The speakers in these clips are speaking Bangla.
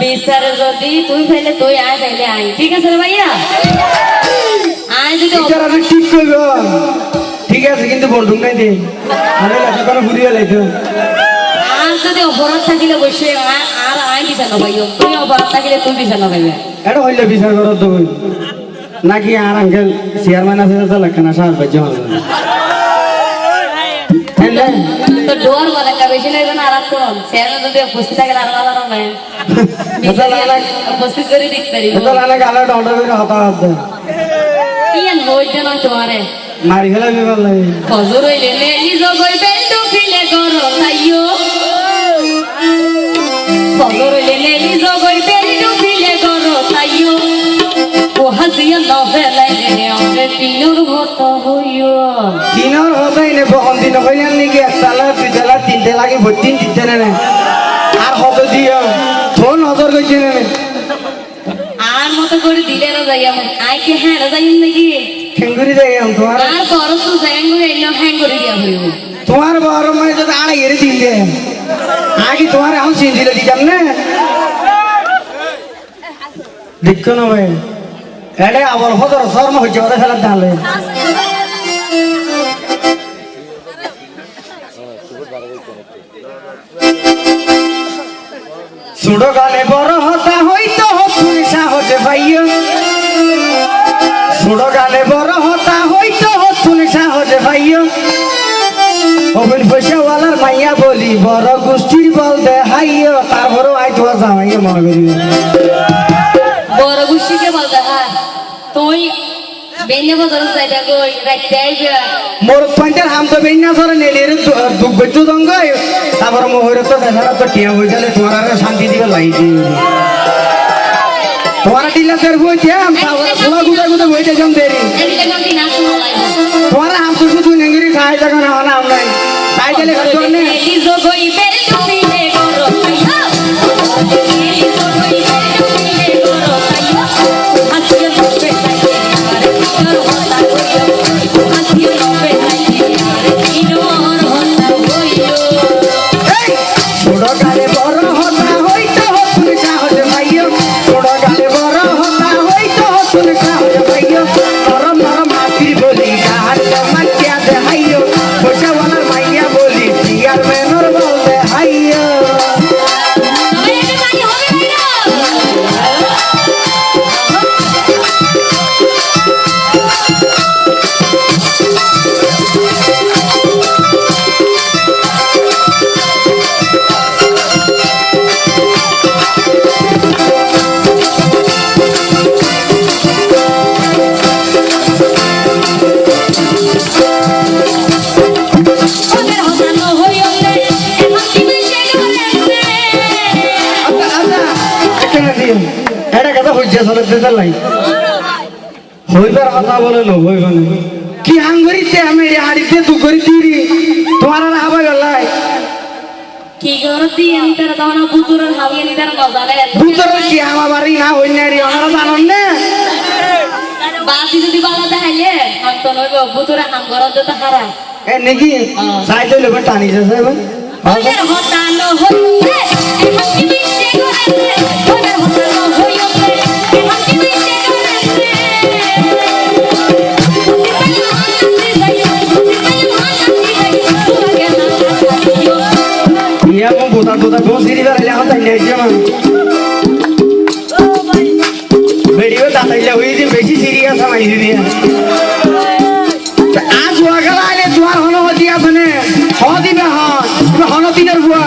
বিচারে যদি তুই ফেলে তুই আয় ফেলে আয়। ঠিক আছে রে ভাইয়া? আয় যদি ঠিক করব। ঠিক আছে কিন্তু বন্ধুক নাই দে। আরে লাঠি কোনো ঘুরিয়ে লাইতো। আর যদি অপরাধ থাকিলে বসে আর আয় বিচার নপাইও তুই অপরাধ থাকিলে তুই বিচার নপাইবে এটা হইলে বিচার করত দেবো নাকি আর আঙ্কেল চেয়ারম্যান আছে তো সাহায্য পাইছে লাগে না মারি ফেলা বিপদ লাগে হজুর হইলে গরো তাইও হজুর হইলে হইও। দিনের হতে এনে বহন দিন হইয়ান নাকি একতলা দুইতলা তিনটে লাগে ভর্তি দিতে না আর হত দিও ফোন হজর করছে না আর মতো করে দিলে না যাই আই কি হ্যাঁ যাই নাকি? দেয় তোমার আর বড় তো জ্যাঙ্গুরে এলো হ্যাং দিয়া তোমার বড় মানে যদি আড়া এড়ে দিন দে আগে তোমার এখন সিন্দিলে দিতাম না। দেখো না ভাই। এডে আবার হদর শর্ম হচ্ছে ওদের ফেলার দাঁড়ালে সুড়ো গালে বড় হতা হইতো তুমি সাহসে পাইও সুড়ো গালে বড় হতা হইতো তুমি সাহসে পাইও অবিন পয়সাওয়ালার মাইয়া বলি, বড় গোষ্ঠীর বল দেখাইও তারপরেও আই তোমার জামাইয়ে মনে করি বড় গুষ্টিকে বলতে হ্যাঁ তুই বেনে বদল যাইটা কই রাখতে আইবে মোর পয়েন্টের হাম তো বেইনা ধরে নেলের দুঃখ বৈদ্য দঙ্গ তারপর মোহর তো দেখা তো টিয়া হয়ে গেলে তোমার আর শান্তি দিবে লাই দিয়ে তোমার টিলা তের হইতে আম ফুলা গুদা গুদা হইতে জম দেরি। এদিকে নন্দি না শোনা। লাগবে তোমার হাম তো শুধু নেঙ্গিরি খাই দেখো না নাম নাই। তাই গেলে তোর নে এলিজো গই বেলটু ফিলে হইছে চলে দিতে হইবার কথা বলে ন হইব কি হাং করিতে আমি রে হাড়িতে তু করি দিরি তোমার আর আবার গলাই কি করতি বুতুরের বাড়ি না রে জানন না। বাসি যদি বালা দেখাইলে আমি তো নইব বুতুরে হাম করত তো হারা। এ নাকি? বা টানি ওদের হতা ইয়া মো বোতা বোতা গো সিরি বাড়াইলে আমার তাই নেই যেমন ভিডিও দাঁড়াইলে হয়ে যে বেশি সিরিয়াস আমাই দিয়া আজ হন হতি আছে হ দিবে হন হন দিনের বুয়া।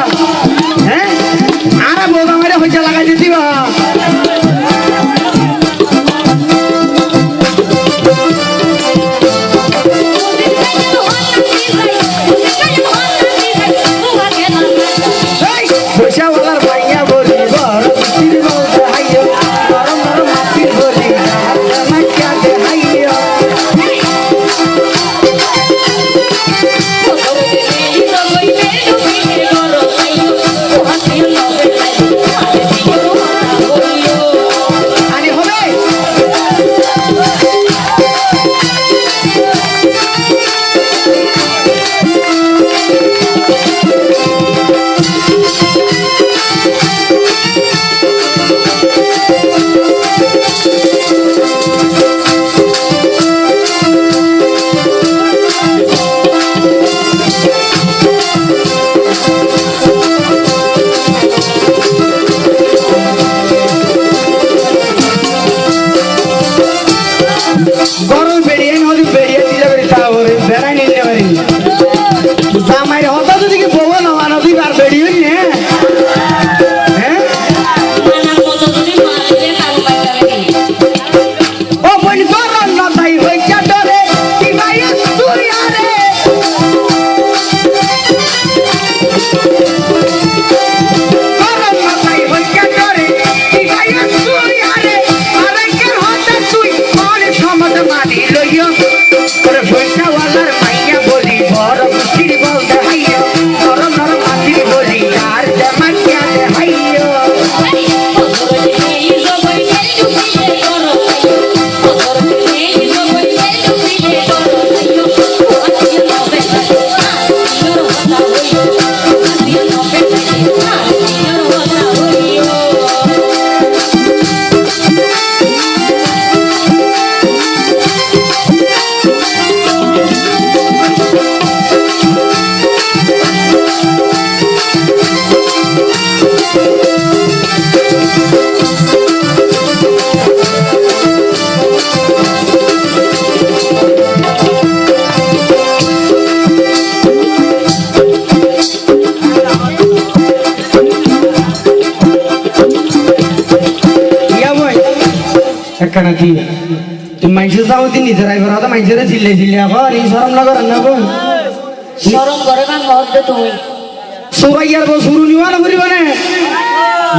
একখানা কি তুমি মাইসে যাও নিজের আইবার হতো মাইসেরে চিল্লে চিল্লে আবার এই সরম না করেন না বোন সরম করে কান মহদ্দে তুমি। সবাই আর বউ শুরু নিওয়া না করিব না।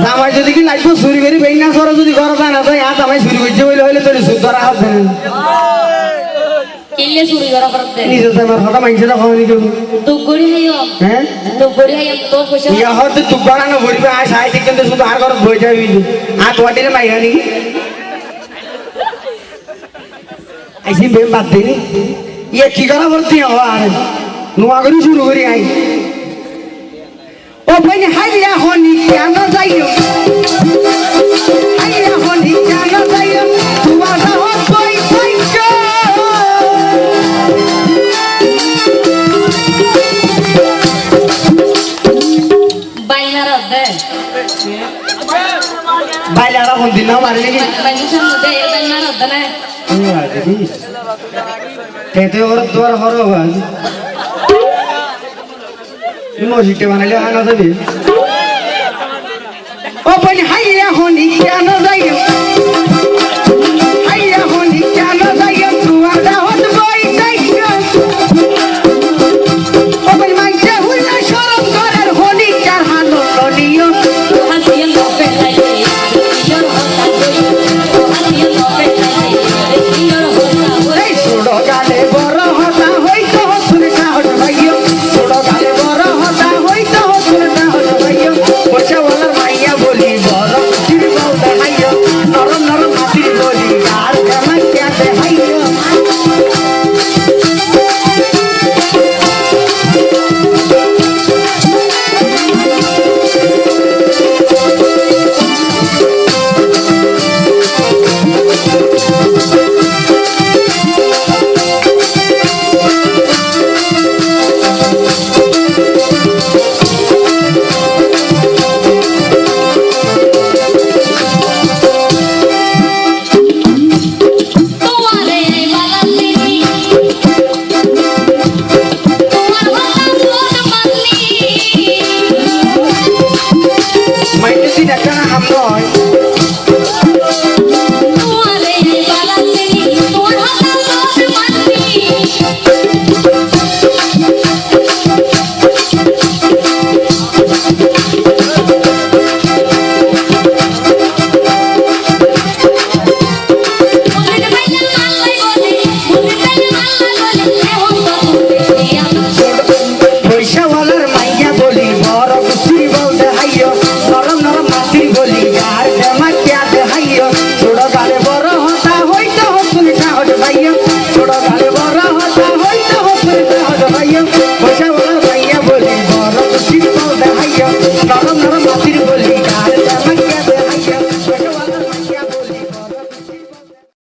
জামাই যদি কি লাগবো চুরি করি বেই না সর যদি ঘর যায় না তো ইয়া জামাই চুরি করছে বলে হইলে তোর সুদ ধরা হাত দেন। কিল্লে চুরি করা করতে নিজের জামার হতো মাইসেরা খাওয়ানি কেউ দুগুড়ি হাইও। হ্যাঁ? দুগুড়ি হাইও তোর পয়সা ইয়া হয়তো তুক বানানো ভরিবে আর সাই কিন্তু শুধু আর ঘর বই যাবি আর তোয়াটিরে মাইরা নি আইসি বেম বাদ দিনি। ইয়ে কি করা বলতি আর নোয়া করি শুরু করি আই। ও ভাই হাইয়া হনি কেন যাইও? হাইয়া হনি কেন দে না মারি নাকি বাইনার মধ্যে বাইনার দে না। তেতে ওর দুয়ার হর আওয়াজ মসজিদে বানাইলে আনা যাবে ও বলি হাইয়া হনি কেন যাইও হাইয়া